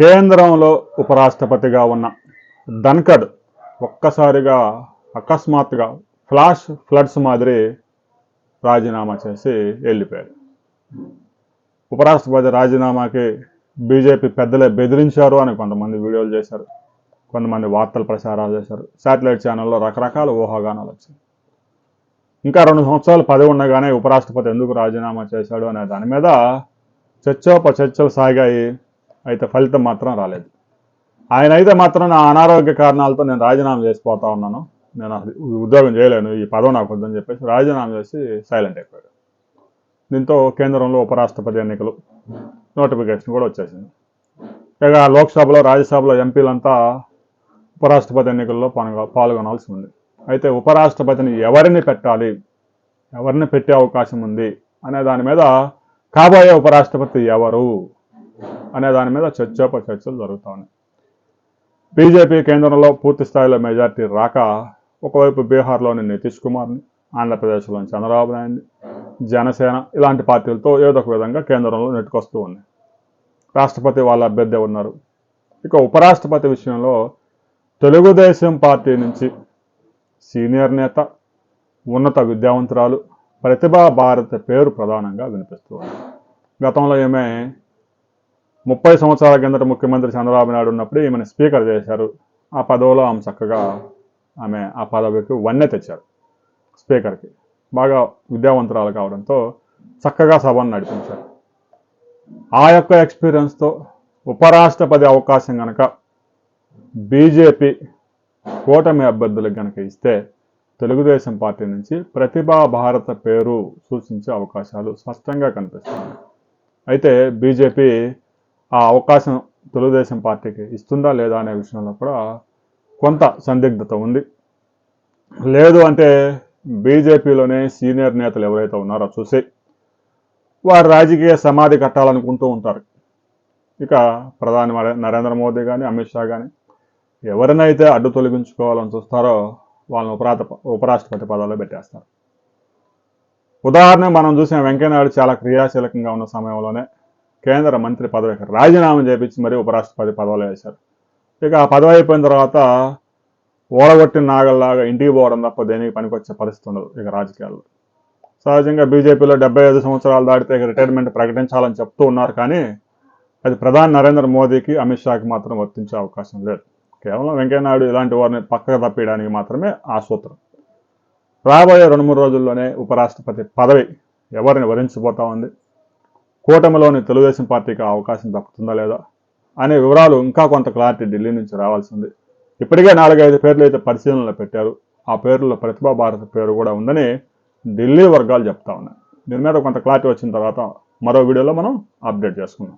కేంద్రంలో ఉపరాష్ట్రపతిగా ఉన్న ధన్కడ్ ఒక్కసారిగా అకస్మాత్తుగా ఫ్లాష్ ఫ్లడ్స్ మాదిరి రాజీనామా చేసి వెళ్ళిపోయారు. ఉపరాష్ట్రపతి రాజీనామాకి బీజేపీ పెద్దలే బెదిరించారు అని కొంతమంది వీడియోలు చేశారు. కొంతమంది వార్తలు ప్రసారాలు చేశారు. శాటిలైట్ ఛానల్లో రకరకాల ఊహాగానాలు వచ్చాయి. ఇంకా రెండు సంవత్సరాలు పదవి ఉండగానే ఉపరాష్ట్రపతి ఎందుకు రాజీనామా చేశాడు అనే దాని మీద చర్చోప చర్చలు సాగాయి. అయితే ఫలితం మాత్రం రాలేదు. ఆయన అయితే మాత్రం నా అనారోగ్య కారణాలతో నేను రాజీనామా చేసిపోతా ఉన్నాను. నేను ఉద్యోగం చేయలేను ఈ పదవి నాకు వద్దని చెప్పేసి రాజీనామా చేసి సైలెంట్ అయిపోయాడు. దీంతో కేంద్రంలో ఉపరాష్ట్రపతి ఎన్నికలు నోటిఫికేషన్ కూడా వచ్చేసింది. ఇక లోక్సభలో రాజ్యసభలో ఎంపీలంతా ఉపరాష్ట్రపతి ఎన్నికల్లో పాల్గొనాల్సి ఉంది. అయితే ఉపరాష్ట్రపతిని ఎవరిని పెట్టాలి ఎవరిని పెట్టే అవకాశం ఉంది అనే దాని మీద కాబోయే ఉపరాష్ట్రపతి ఎవరు? అనే దాని మీద చర్చోప చర్చలు జరుగుతా ఉన్నాయి బీజేపీ కేంద్రంలో పూర్తి స్థాయిలో మెజార్టీ రాక ఒకవైపు బీహార్లోని నితీష్ కుమార్ని ఆంధ్రప్రదేశ్లోని చంద్రబాబు నాయుడిని జనసేన ఇలాంటి పార్టీలతో ఏదో ఒక విధంగా కేంద్రంలో నెట్టుకొస్తూ ఉంది. రాష్ట్రపతి వాళ్ళ అభ్యర్థి ఉన్నారు. ఇక ఉపరాష్ట్రపతి విషయంలో తెలుగుదేశం పార్టీ నుంచి సీనియర్ నేత ఉన్నత విద్యావంతురాలు ప్రతిభా భారత పేరు ప్రధానంగా వినిపిస్తూ ఉంది. గతంలో ఈమె ముప్పై సంవత్సరాల కిందట ముఖ్యమంత్రి చంద్రబాబు నాయుడు ఉన్నప్పుడు ఈమెను స్పీకర్ చేశారు. ఆ పదవిలో ఆమె చక్కగా ఆమె ఆ పదవికి వన్నె తెచ్చారు స్పీకర్కి. బాగా విద్యావంతురాలు కావడంతో చక్కగా సభను నడిపించారు. ఆ యొక్క ఎక్స్పీరియన్స్తో ఉపరాష్ట్రపతి అవకాశం కనుక బీజేపీ కూటమి అభ్యర్థులకు కనుక ఇస్తే తెలుగుదేశం పార్టీ నుంచి ప్రతిభా భారత పేరు సూచించే అవకాశాలు స్పష్టంగా కనిపిస్తున్నాయి. అయితే బీజేపీ ఆ అవకాశం తెలుగుదేశం పార్టీకి ఇస్తుందా లేదా అనే విషయంలో కూడా కొంత సందిగ్ధత ఉంది. లేదు అంటే బీజేపీలోనే సీనియర్ నేతలు ఎవరైతే ఉన్నారో చూసి వారు రాజకీయ సమాధి కట్టాలనుకుంటూ ఉంటారు. ఇక ప్రధాని నరేంద్ర మోదీ కానీ అమిత్ షా కానీ ఎవరినైతే అడ్డు తొలగించుకోవాలని చూస్తారో వాళ్ళని ఉపరాత ఉపరాష్ట్రపతి పదాల్లో పెట్టేస్తారు. ఉదాహరణ మనం చూసిన వెంకయ్యనాయుడు చాలా క్రియాశీలకంగా ఉన్న సమయంలోనే కేంద్ర మంత్రి పదవి రాజీనామా చేపించి మరీ ఉపరాష్ట్రపతి పదవిలో వేశారు. ఇక ఆ పదవి అయిపోయిన తర్వాత ఓడగొట్టిన నాగల్లాగా ఇంటికి పోవడం తప్ప దేనికి పనికొచ్చే పరిస్థితి ఉండదు ఇక రాజకీయాల్లో. సహజంగా బీజేపీలో డెబ్బై ఐదు సంవత్సరాలు దాటితే ఇక రిటైర్మెంట్ ప్రకటించాలని చెప్తూ ఉన్నారు కానీ అది ప్రధాని నరేంద్ర మోదీకి అమిత్ షాకి మాత్రం వర్తించే అవకాశం లేదు. కేవలం వెంకయ్యనాయుడు ఇలాంటి వారిని పక్కకు తప్పించడానికి మాత్రమే ఆ సూత్రం. రాబోయే రెండు మూడు రోజుల్లోనే ఉపరాష్ట్రపతి పదవి ఎవరిని వరించిపోతా ఉంది? కూటమిలోని తెలుగుదేశం పార్టీకి అవకాశం దక్కుతుందా లేదా అనే వివరాలు ఇంకా కొంత క్లారిటీ ఢిల్లీ నుంచి రావాల్సింది ఇప్పటికే నాలుగైదు పేర్లు అయితే పరిశీలనలో పెట్టారు. ఆ పేర్లలో ప్రతిభా భారత పేరు కూడా ఉందని ఢిల్లీ వర్గాలు చెప్తా ఉన్నాయి. దీని మీద కొంత క్లారిటీ వచ్చిన తర్వాత మరో వీడియోలో మనం అప్డేట్ చేసుకుందాం.